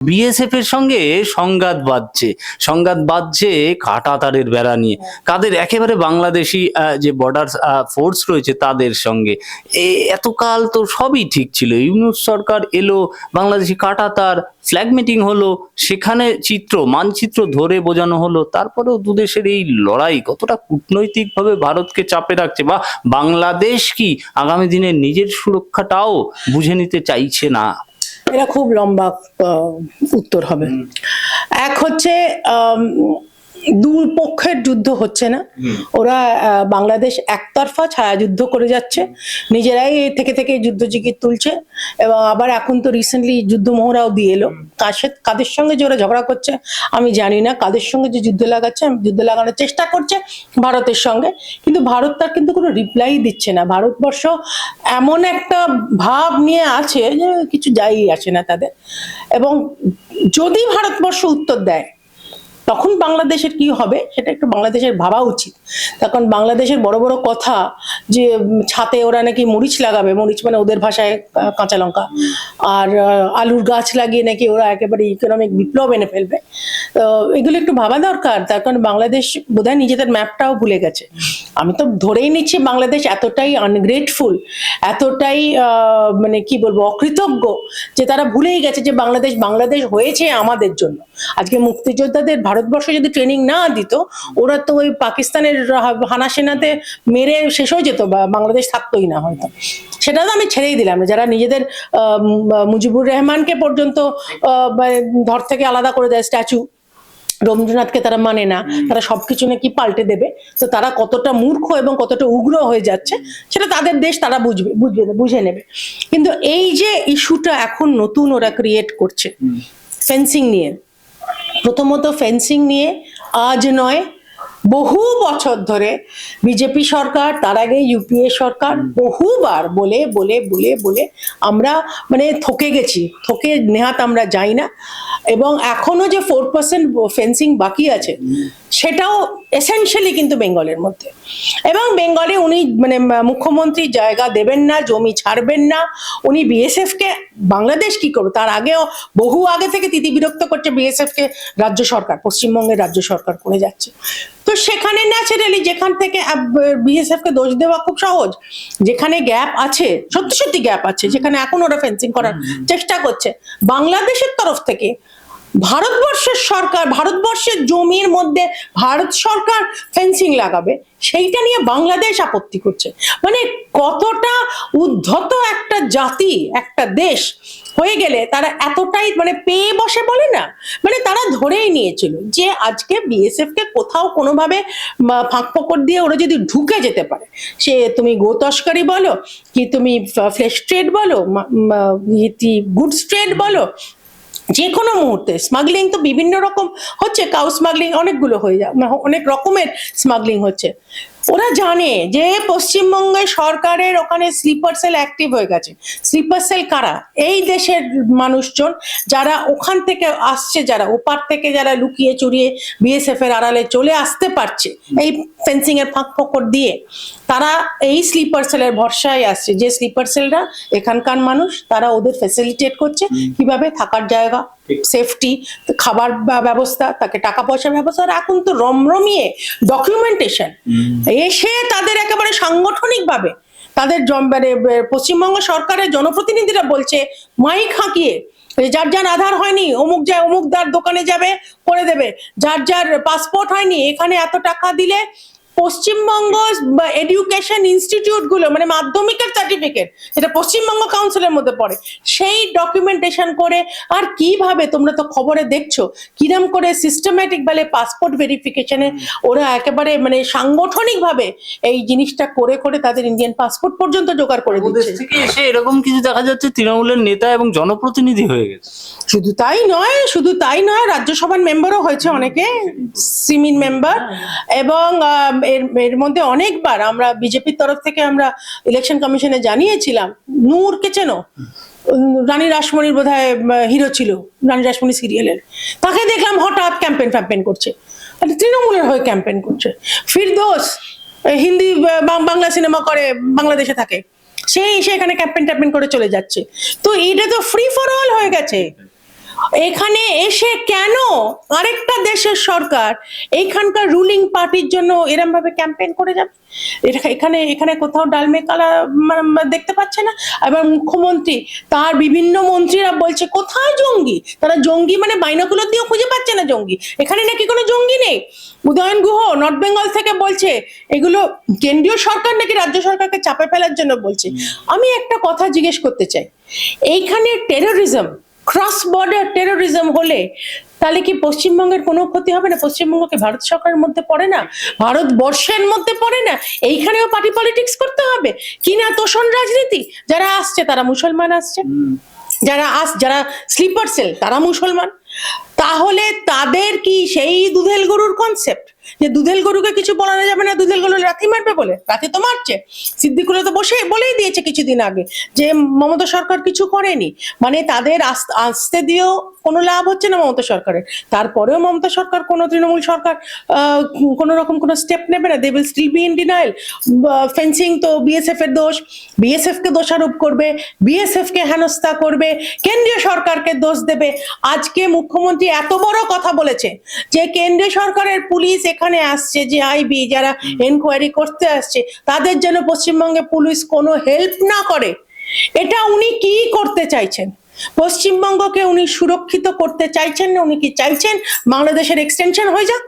BSF এর সঙ্গে সংঘাত বাজছে সংঘাত বাজছে কাটা তারের বেড়া নিয়ে। কাদের একেবারে বাংলাদেশি যে বর্ডার ফোর্স রয়েছে তাদের সঙ্গে। এতকাল তো সবই ঠিক ছিল। ইউনুস সরকার এলো, বাংলাদেশি কাটা তার ফ্ল্যাগ মিটিং হলো, সেখানে চিত্র, মানচিত্র ধরে বোঝানো হলো। তারপরেও দুদেশের এই লড়াই কতটা কূটনৈতিকভাবে ভারতকে চাপে রাখছে বা বাংলাদেশ কি আগামী দিনে নিজের সুরক্ষাটাও বুঝে নিতে চাইছে না? এটা খুব লম্বা উত্তর হবে। এক হচ্ছে দুই পক্ষের যুদ্ধ হচ্ছে না। ওরা বাংলাদেশ একতরফা ছায়াযুদ্ধ করে যাচ্ছে। নিজেরাই থেকে থেকে যুদ্ধ জিগির তুলছে এবং আবার এখন তো রিসেন্টলি যুদ্ধ মোহরাও দিয়ে এলো। কাদের সঙ্গে যে ওরা ঝগড়া করছে আমি জানি না। কাদের সঙ্গে যে যুদ্ধ লাগাচ্ছে আমি যুদ্ধ লাগানোর চেষ্টা করছে ভারতের সঙ্গে। কিন্তু ভারত তার কিন্তু কোনো রিপ্লাই দিচ্ছে না। ভারতবর্ষ এমন একটা ভাব নিয়ে আছে যে কিছু যাই আসে না তাদের। এবং যদি ভারতবর্ষ উত্তর দেয় তখন বাংলাদেশের কি হবে সেটা একটু বাংলাদেশের ভাবা উচিত। তখন বাংলাদেশের বড় বড় কথা যে ছাতে ওরা নাকি মরিচ লাগাবে। মরিচ মানে ওদের ভাষায় কাঁচা লঙ্কা। আর আলুর গাছ লাগিয়ে নাকি ওরা একেবারে ইকোনমিক বিপ্লব এনে ফেলবে। তো এগুলো একটু ভাবা দরকার, তার কারণ বাংলাদেশ বোধহয় নিজেদের ম্যাপটাও ভুলে গেছে। আমি তো ধরেই নিচ্ছি বাংলাদেশ এতটাই আনগ্রেটফুল এতটাই মানে কি বলব, অকৃতজ্ঞ, যে তারা ভুলেই গেছে যে বাংলাদেশ বাংলাদেশ হয়েছে আমাদের জন্য। আজকে মুক্তিযোদ্ধাদের ভারতবর্ষ যদি ট্রেনিং না দিত, ওরা তো ওই পাকিস্তানের রা- হানা সেনাতে মেরে শেষ হয়ে যেত বা বাংলাদেশ থাকতোই না হয়তো। সেটা তো আমি ছেড়েই দিলাম যারা নিজেদের মুজিবুর রহমানকে পর্যন্ত ধর থেকে আলাদা করে দেয় স্ট্যাচু রবীন্দ্রনাথকে তারা মানে না তারা সবকিছু নাকি পাল্টে দেবে। তো তারা কতটা মূর্খ এবং কতটা উগ্র হয়ে যাচ্ছে সেটা তাদের দেশ তারা বুঝবে বুঝবে বুঝে নেবে। কিন্তু এই যে ইস্যুটা এখন নতুন ওরা ক্রিয়েট করছে ফেন্সিং নিয়ে প্রথমত ফেন্সিং নিয়ে আজ নয় বহু বছর ধরে বিজেপি সরকার তার আগে ইউপিএ সরকার বহুবার বলে বলে বলে বলে আমরা মানে থকে গেছি থকে নেহাত আমরা যাই না। এবং এখনও যে ফোর পার্সেন্ট ফেন্সিং বাকি আছে সেটাও এসেনশিয়ালি কিন্তু বেঙ্গলের মধ্যে। এবং বেঙ্গলে উনি মানে মুখ্যমন্ত্রী জায়গা দেবেন না জমি ছাড়বেন না। উনি বিএসএফ কে বাংলাদেশ কি করবে? তার আগেও বহু আগে থেকে তিতি বিরক্ত করছে বিএসএফ কে রাজ্য সরকার পশ্চিমবঙ্গের রাজ্য সরকার করে যাচ্ছে। তো সেখানে ন্যাচারালি যেখান থেকে বিএসএফ কে দোষ দেওয়া খুব সহজ। যেখানে গ্যাপ আছে সত্যি সত্যি গ্যাপ আছে যেখানে এখন ওরা ফেন্সিং করার চেষ্টা করছে। বাংলাদেশের তরফ থেকে ভারতবর্ষের সরকার, ভারতবর্ষের জমির মধ্যে ভারত সরকার ফেন্সিং লাগাবে, সেইটা নিয়ে বাংলাদেশ আপত্তি করছে। মানে কতটা উদ্ধত একটা জাতি, একটা দেশ হয়ে গেলে তারা এতটাই মানে পেয়ে বসে বলে না মানে তারা ধরেই নিয়েছিল যে আজকে বিএসএফ কে কোথাও কোনোভাবে ফাঁক ফকর দিয়ে ওরা যদি ঢুকে যেতে পারে, সে তুমি গো তস্করি বলো, কি তুমি ফ্লেশ ট্রেড বলো গুডস ট্রেড বলো যে কোনো মুহূর্তে। স্মাগলিং তো বিভিন্ন রকম হচ্ছে কাউ স্মাগলিং অনেকগুলো হয়ে যায় মানে অনেক রকমের স্মাগলিং হচ্ছে। ওরা জানে যে পশ্চিমবঙ্গের সরকারের ওখানে স্লিপার সেল অ্যাক্টিভ হয়ে গেছে। স্লিপার সেল কারা? এই দেশের মানুষজন যারা ওখান থেকে আসছে যারা ওপার থেকে যারা লুকিয়ে চুরিয়ে বিএসএফ এর আড়ালে চলে আসতে পারছে এই ফেন্সিং এর ফাঁক ফকর দিয়ে তারা এই স্লিপার সেলের ভরসায় আসছে। যে স্লিপার সেলরা এখানকার মানুষ তারা ওদের ফেসিলিটেট করছে কীভাবে থাকার জায়গা সেফটি খাবার ব্যবস্থা তাকে টাকা পয়সার ব্যবস্থা আর এখন তো রমরমিয়ে ডকুমেন্টেশন এসে তাদের একেবারে সাংগঠনিক ভাবে তাদের মানে পশ্চিমবঙ্গ সরকারের জনপ্রতিনিধিরা বলছে মাইক হাঁকিয়ে যার যার আধার হয়নি অমুক যায় অমুক দার দোকানে যাবে করে দেবে। যার যার পাসপোর্ট হয়নি এখানে এত টাকা দিলে পশ্চিমবঙ্গ এডুকেশন ইনস্টিটিউটগুলো মানে মাধ্যমিকের সার্টিফিকেট এটা পশ্চিমবঙ্গ কাউন্সিলের মধ্যে পড়ে সেই ডকুমেন্টেশন করে আর কীভাবে তোমরা তো খবরে দেখছ কিরম করে সিস্টেম্যাটিক বলে পাসপোর্ট ভেরিফিকেশনে ওরা একেবারে মানে সাংগঠনিক ভাবে এই জিনিসটা করে করে তাদের ইন্ডিয়ান পাসপোর্ট পর্যন্ত জোগাড় করে দিচ্ছে। থেকে এসে এরকম কিছু দেখা যাচ্ছে তৃণমূলের নেতা এবং জনপ্রতিনিধি হয়ে গেছে। শুধু তাই নয় শুধু তাই নয় রাজ্যসভার মেম্বারও হয়েছে অনেকে সিমিন মেম্বার এবং এর এর মধ্যে অনেকবার আমরা বিজেপির তরফ থেকে আমরা ইলেকশন কমিশনে জানিয়েছিলাম, নূরকে চেনো? রানী রাসমণির বোধ হিরো ছিল, রানী রাসমণি সিরিয়ালের তাকে দেখলাম হঠাৎ ক্যাম্পেন ফ্যাম্পেন করছে। তৃণমূলের হয়ে ক্যাম্পেন করছে। ফিরদোস হিন্দি বাংলা সিনেমা করে বাংলাদেশে থাকে। সেই সেখানে ক্যাম্পেন ট্যাম্পেন করে চলে যাচ্ছে। তো এটা তো ফ্রি ফর অল হয়ে গেছে। এখানে এসে কেন আরেকটা দেশের সরকার এইখানকার রুলিং পার্টির জন্য এরম ভাবে ক্যাম্পেইন করে যাবে? এখানে এখানে কোথাও ডালমে কালা দেখতে পাচ্ছে না? এবার মুখ্যমন্ত্রী তার বিভিন্ন মন্ত্রীরা বলছে কোথায় জঙ্গি? তারা জঙ্গি মানে বাইনাকুলার দিয়েও খুঁজে পাচ্ছে না জঙ্গি। এখানে নাকি কোনো জঙ্গি নেই? উদয়ন গুহ নর্থ বেঙ্গল থেকে বলছে এগুলো কেন্দ্রীয় সরকার নাকি রাজ্য সরকারকে চাপে ফেলার জন্য বলছে? আমি একটা কথা জিজ্ঞেস করতে চাই। এইখানে টেরোরিজম ক্রস বর্ডার টেরোরিজম হলে তাহলে কি পশ্চিমবঙ্গের কোনো ক্ষতি হবে না? পশ্চিমবঙ্গ কি ভারত সরকারের মধ্যে পড়ে না? ভারতবর্ষের মধ্যে পড়ে না? এইখানেও পার্টি পলিটিক্স করতে হবে? কি না তোষণ রাজনীতি? যারা আসছে তারা মুসলমান আসছে। যারা আস যারা স্লিপার সেল তারা মুসলমান। তাহলে তাদের কি সেই দুধেল গরুর কনসেপ্ট যে দুধেল গরুকে কিছু বলানো যাবে না, দুধেল গরু রাতি মারবে বলে? রাতে তো মারছে। সিদ্দিকুলে তো বসে, বলেই দিয়েছে কিছুদিন আগে যে মমতা সরকার কিছু করেনি। মানে তাদের আস- আসতে দিয়েও কোনো লাভ হচ্ছে না মমতা সরকারের। তারপরেও মমতা সরকার কোনো তৃণমূল সরকার কোনো রকম কোনো স্টেপ নেবে না। They will still be in denial fencing তো বিএসএফ এর দোষ। বিএসএফ কে দোষারোপ করবে বিএসএফ কে হেনস্থা করবে, কেন্দ্রীয় সরকারকে দোষ দেবে। আজকে মুখ্যমন্ত্রী এত বড় কথা বলেছে যে, কেন্দ্রীয় সরকারের পুলিশ এখানে আসছে যে আইবি যারা এনকোয়ারি করতে আসছে তাদের জন্য পশ্চিমবঙ্গে পুলিশ কোনো হেল্প না করে। এটা উনি কি করতে চাইছেন? পশ্চিমবঙ্গকে উনি সুরক্ষিত করতে চাইছেন না উনি কি চাইছেন? বাংলাদেশের এক্সটেনশন হয়ে যাক।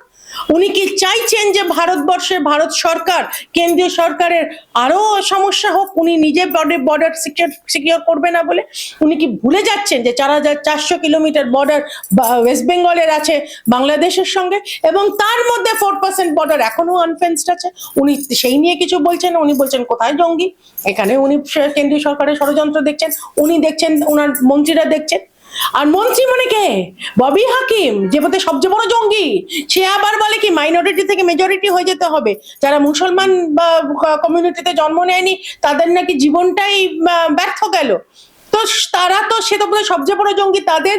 উনি কি চাইছেন যে ভারতবর্ষের ভারত সরকার, কেন্দ্রীয় সরকারের আরও সমস্যা হোক, উনি নিজে বর্ডার সিকিউর করবে না বলে? উনি কি ভুলে যাচ্ছেন যে চার হাজার চারশো কিলোমিটার বর্ডার ওয়েস্ট বেঙ্গলের আছে, বাংলাদেশের সঙ্গে? এবং তার মধ্যে ফোর পার্সেন্ট বর্ডার এখনও আনফেন্সড আছে। উনি সেই নিয়ে কিছু বলছেন, উনি বলছেন, কোথায় জঙ্গি? এখানে উনি কেন্দ্রীয় সরকারের ষড়যন্ত্র দেখছেন, উনি দেখছেন ওনার মন্ত্রীরা দেখছেন। আর মন্ত্রী মানে কে? ববি হাকিম, যে বোধ সবচেয়ে বড় জঙ্গি, সে আবার বলে কি মাইনরিটি থেকে মেজরিটি হয়ে যেতে হবে। যারা মুসলমান বা কমিউনিটিতে জন্ম নেয়নি, তাদের নাকি জীবনটাই ব্যর্থ গেল। তো তারা তো সে তো সবচেয়ে বড় জঙ্গি, তাদের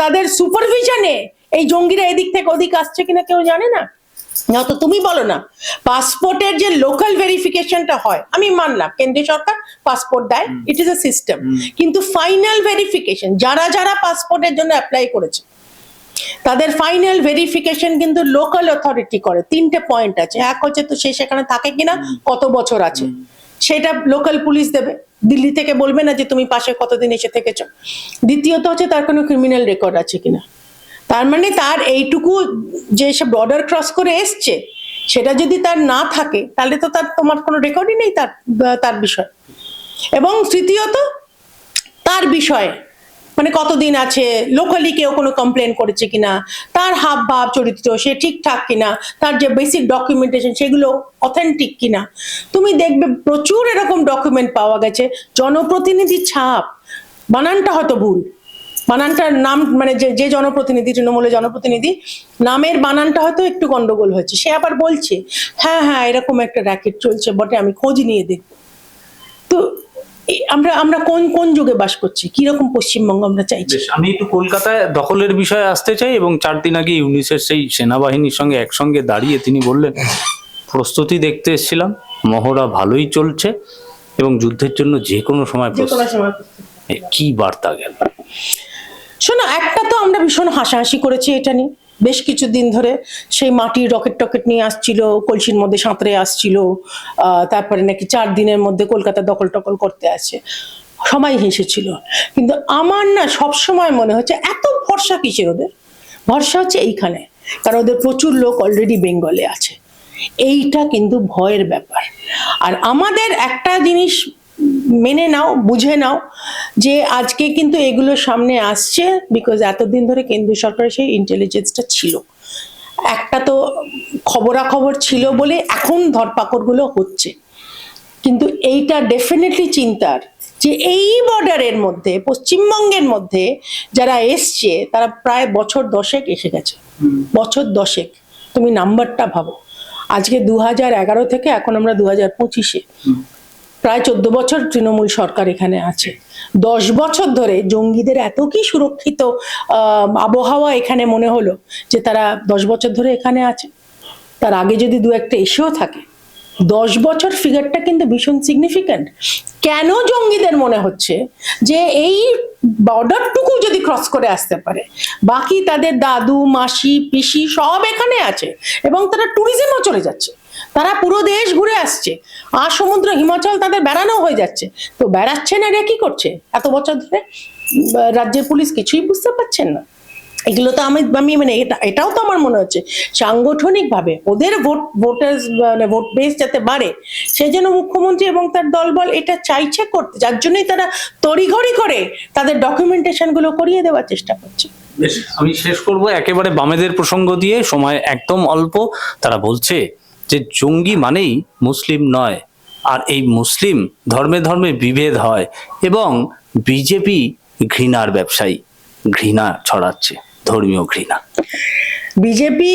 তাদের সুপারভিশনে এই জঙ্গিরা এদিক থেকে ওদিক আসছে কিনা কেউ জানে না। না তো তুমি বলো না। পাসপোর্টের যে লোকাল ভেরিফিকেশনটা হয় আমি মানলাম কেন্দ্রীয় সরকার পাসপোর্ট দেয় ইট ইজ এ সিস্টেম কিন্তু ফাইনাল ভেরিফিকেশন যারা যারা পাসপোর্টের জন্য অ্যাপ্লাই করেছে তাদের ফাইনাল ভেরিফিকেশন কিন্তু লোকাল অথরিটি করে। তিনটে পয়েন্ট আছে। এক হচ্ছে তো সে সেখানে থাকে কিনা কত বছর আছে। সেটা লোকাল পুলিশ দেবে। দিল্লি থেকে বলবে না যে তুমি পাশে কতদিন এসে থেকেছ। দ্বিতীয়ত হচ্ছে তার কোনো ক্রিমিনাল রেকর্ড আছে কিনা। তার মানে তার এইটুকু যে সে বর্ডার ক্রস করে এসছে, সেটা যদি তার না থাকে, তাহলে তো তার তোমার কোনো রেকর্ডই নেই তার তার বিষয়। এবং তৃতীয়ত, তার বিষয়ে মানে কতদিন আছে লোকালি কেউ কোনো কমপ্লেন করেছে কিনা, তার হাব ভাব চরিত্র, সে ঠিকঠাক কিনা, তার যে বেসিক ডকুমেন্টেশন সেগুলো অথেন্টিক কিনা, তুমি দেখবে প্রচুর এরকম ডকুমেন্ট পাওয়া গেছে, জনপ্রতিনিধি ছাপ, বানানটা হয়তো ভুল। বানানটার নাম মানে যে যে জনপ্রতিনিধি তৃণমূলের জনপ্রতিনিধি নামের বানানটা হয়তো একটু গন্ডগোল হয়েছে। সে আবার বলছে হ্যাঁ হ্যাঁ এরকম একটা র্যাকেট চলছে বটে আমি খোঁজ নিয়ে দেখব। তো আমরা আমরা কোন কোন যুগে বাস করছি? কীরকম পশ্চিমবঙ্গ আমরা চাইছি? আমি একটু কলকাতায় দখলের বিষয়ে আসতে চাই এবং চার দিন আগে ইউনিসের সেই সেনাবাহিনীর সঙ্গে একসঙ্গে দাঁড়িয়ে তিনি বললেন প্রস্তুতি দেখতে এসেছিলাম মহড়া ভালোই চলছে এবং যুদ্ধের জন্য যে কোনো সময় কি বার্তা গেল? শোনো, একটা তো আমরা ভীষণ হাসাহাসি করেছি এটা নিয়ে। বেশ কিছুদিন ধরে সেই মাটির রকেট টকেট নিয়ে আসছিল, কলসির মধ্যে সাঁতরে আসছিল তারপরে নাকি চার দিনের মধ্যে কলকাতা দখল টকল করতে আসছে সবাই হেসেছিল। কিন্তু আমার না সব সময় মনে হচ্ছে এত ভরসা কিসের ওদের? ভরসা হচ্ছে এইখানে, কারণ ওদের প্রচুর লোক অলরেডি বেঙ্গলে আছে। এইটা কিন্তু ভয়ের ব্যাপার। আর আমাদের একটা জিনিস মেনে নাও, বুঝে নাও যে আজকে কিন্তু এগুলো সামনে আসছে বিকজ এতদিন ধরে কেন্দ্রীয় সরকারের সেই ইন্টেলিজেন্সটা ছিল। একটা তো খবরাখবর ছিল বলে এখন ধরপাকড়গুলো হচ্ছে। কিন্তু এইটা ডেফিনেটলি চিন্তার যে এই বর্ডারের মধ্যে, পশ্চিমবঙ্গের মধ্যে যারা এসছে, তারা প্রায় বছর দশেক এসে গেছে। বছর দশেক। তুমি নাম্বারটা ভাবো। আজকে দু হাজার এগারো থেকে এখন আমরা দু হাজার পঁচিশে। প্রায় চোদ্দ বছর তৃণমূল সরকার এখানে আছে। দশ বছর ধরে জঙ্গিদের এত কি সুরক্ষিত আবহাওয়া এখানে মনে হলো যে তারা দশ বছর ধরে এখানে আছে? তার আগে যদি দু একটা এসেও থাকে দশ বছর ফিগারটা কিন্তু ভীষণ সিগনিফিক্যান্ট কেন জঙ্গিদের মনে হচ্ছে যে এই বর্ডারটুকু যদি ক্রস করে আসতে পারে, বাকি তাদের দাদু, মাসি, পিসি সব এখানে আছে এবং তারা ট্যুরিজমও চলে যাচ্ছে। তারা পুরো দেশ ঘুরে আসছে। আর সমুদ্র, হিমাচল তাদের বেড়ানো হয়ে যাচ্ছে। তো বেড়াচ্ছে না রে কি করছে? এত বছর ধরে রাজ্যের পুলিশ কিছুই বুঝতে পারছেন না। এগুলো তো আমি আমি মানে এটা, এটাও তো আমার মনে হচ্ছে। সাংগঠনিকভাবে ওদের ভোট ভোটার্স মানে ভোট বেস যাতে বাড়ে সেই জন্য মুখ্যমন্ত্রী এবং তার দলবল এটা চাইছে করতে, যার জন্যই তারা তড়িঘড়ি করে তাদের ডকুমেন্টেশনগুলো করিয়ে দেওয়ার চেষ্টা করছে। বেশ, আমি শেষ করব। একেবারে বামেদের প্রসঙ্গ দিয়ে সময় একদম অল্প। তারা বলছে যে জঙ্গি মানেই মুসলিম নয়, আর এই মুসলিম ধর্মে ধর্মে বিভেদ হয় এবং বিজেপি ঘৃণার ব্যবসায়ী, ঘৃণা ছড়াচ্ছে। ধর্মীয় ঘৃণা। বিজেপি,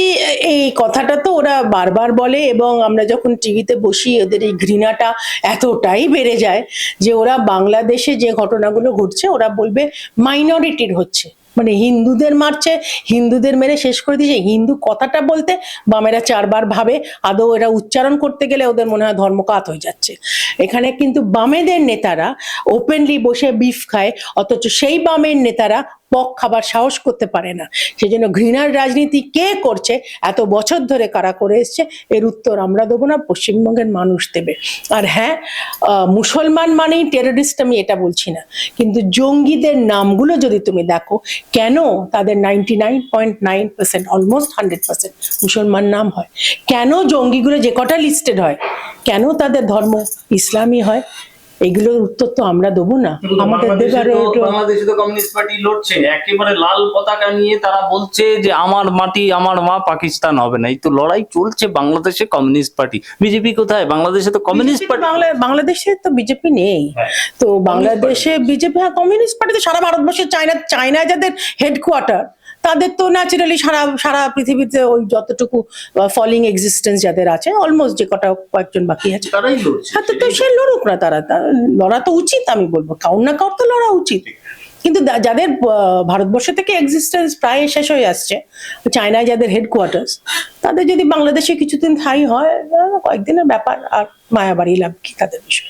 এই কথাটা তো ওরা বারবার বলে এবং আমরা যখন টিভিতে বসি, ওদের এই ঘৃণাটা এতটাই বেড়ে যায় যে ওরা বাংলাদেশে যে ঘটনাগুলো ঘটছে, ওরা বলবে মাইনরিটির হচ্ছে। মানে হিন্দুদের মারছে, হিন্দুদের মেরে শেষ করে দিয়েছে। হিন্দু কথাটা বলতে বামেরা চারবার ভাবে, আদৌ এরা উচ্চারণ করতে গেলে ওদের মনে হয় ধর্মকাত হয়ে যাচ্ছে। এখানে কিন্তু বামেদের নেতারা ওপেনলি বসে বিফ খায়, অথচ সেই বামের নেতারা পক খাবার সাহস করতে পারে না। সেই জন্য ঘৃণার রাজনীতি কে করছে, এত বছর ধরে কারা করে এসছে, এর উত্তর আমরা দেবো না, পশ্চিমবঙ্গের মানুষ দেবে। আর হ্যাঁ মুসলমান মানেই টেররিস্ট আমি এটা বলছি না। কিন্তু জঙ্গিদের নামগুলো যদি তুমি দেখো, কেন তাদের ninety nine point nine percent almost hundred percent মুসলমান নাম হয়? কেন জঙ্গিগুলো যে কটা লিস্টেড হয়? কেন তাদের ধর্ম ইসলামী হয়? এগুলোর উত্তর তো আমরা দেবো না। আমাদের বাংলাদেশে তো কমিউনিস্ট পার্টি লড়ছে একেবারে লাল পতাকা নিয়ে তারা বলছে যে আমার মাটি আমার মা পাকিস্তান হবে না। এই তো লড়াই চলছে বাংলাদেশে কমিউনিস্ট পার্টি। বিজেপি কোথায়? বাংলাদেশে তো কমিউনিস্ট পার্টি বাংলা বাংলাদেশে তো বিজেপি নেই। হ্যাঁ। তো বাংলাদেশে বিজেপি হ্যাঁ কমিউনিস্ট পার্টি তো সারা ভারতবর্ষে চায়না চায়নায় যাদের হেডকোয়ার্টার তাদের তো ন্যাচারালি সারা সারা পৃথিবীতে ওই যতটুকু ফলিং এক্সিস্টেন্স যাদের আছে অলমোস্ট যে কটা কয়েকজন বাকি আছে তারাই হ্যাঁ তো সে লড়ুক না তারা লড়া তো উচিত আমি বলব কাউর না কাউর তো লড়া উচিত। কিন্তু যাদের ভারতবর্ষ থেকে এক্সিস্টেন্স প্রায় শেষ হয়ে আসছে চায়নায় যাদের হেডকোয়ার্টার্স তাদের যদি বাংলাদেশে কিছুদিন ঠাই হয় কয়েকদিনের ব্যাপার আর মায়াবাড়ি লাভ কি তাদের বিষয়?